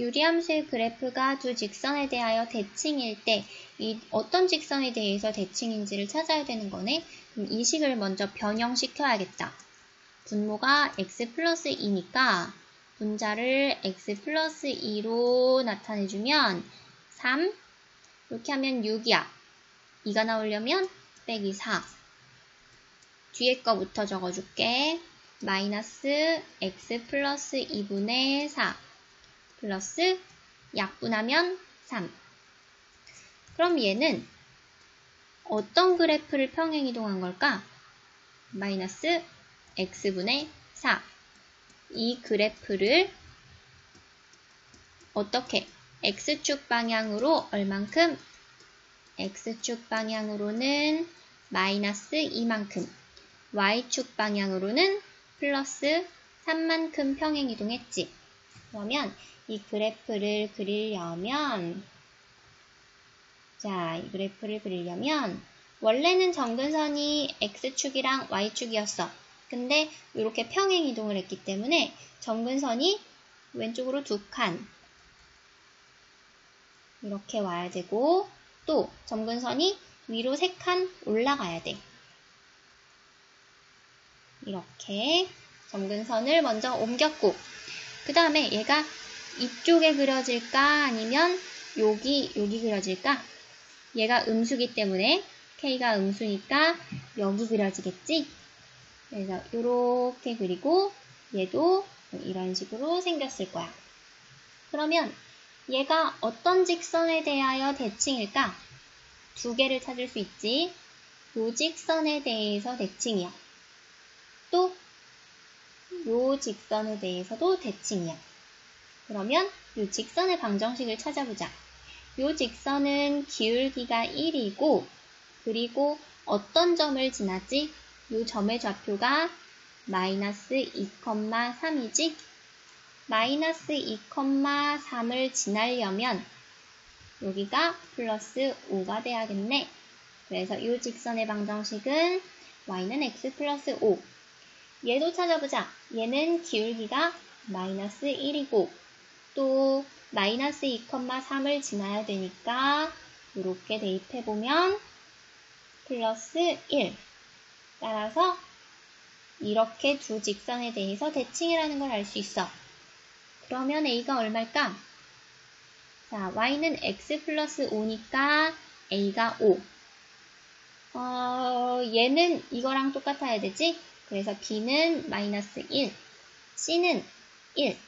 유리함수의 그래프가 두 직선에 대하여 대칭일 때 이 어떤 직선에 대해서 대칭인지를 찾아야 되는 거네. 그럼 이 식을 먼저 변형시켜야겠다. 분모가 x 플러스 2니까 분자를 x 플러스 2로 나타내주면 3 이렇게 하면 6이야. 2가 나오려면 빼기 4 뒤에 거부터 적어줄게. 마이너스 x 플러스 2분의 4 플러스 약분하면 3 그럼 얘는 어떤 그래프를 평행이동한 걸까? 마이너스 x분의 4. 이 그래프를 어떻게 x축 방향으로 얼만큼? x축 방향으로는 마이너스 2만큼, y축 방향으로는 플러스 3만큼 평행이동했지. 그러면 이 그래프를 그리려면 자, 이 그래프를 그리려면 원래는 정근선이 x축이랑 y축이었어. 근데 이렇게 평행 이동을 했기 때문에 정근선이 왼쪽으로 두 칸 이렇게 와야 되고 또 정근선이 위로 세 칸 올라가야 돼. 이렇게 점근선을 먼저 옮겼고 그 다음에 얘가 이쪽에 그려질까? 아니면 여기 여기 그려질까? 얘가 음수기 때문에 K가 음수니까 여기 그려지겠지? 그래서 이렇게 그리고 얘도 이런 식으로 생겼을 거야. 그러면 얘가 어떤 직선에 대하여 대칭일까? 두 개를 찾을 수 있지. 요 직선에 대해서 대칭이야. 또 요 직선에 대해서도 대칭이야. 그러면 요 직선의 방정식을 찾아보자. 요 직선은 기울기가 1이고 그리고 어떤 점을 지나지? 요 점의 좌표가 마이너스 2,3이지? 마이너스 2,3을 지나려면 여기가 플러스 5가 돼야겠네. 그래서 이 직선의 방정식은 y는 x 플러스 5 얘도 찾아보자. 얘는 기울기가 마이너스 1이고 또 마이너스 2,3을 지나야 되니까 이렇게 대입해보면 플러스 1 따라서 이렇게 두 직선에 대해서 대칭이라는 걸 알 수 있어. 그러면 a가 얼마일까? 자, y는 x 플러스 5니까 a가 5. 어, 얘는 이거랑 똑같아야 되지? 그래서 B는 마이너스 1, C는 1.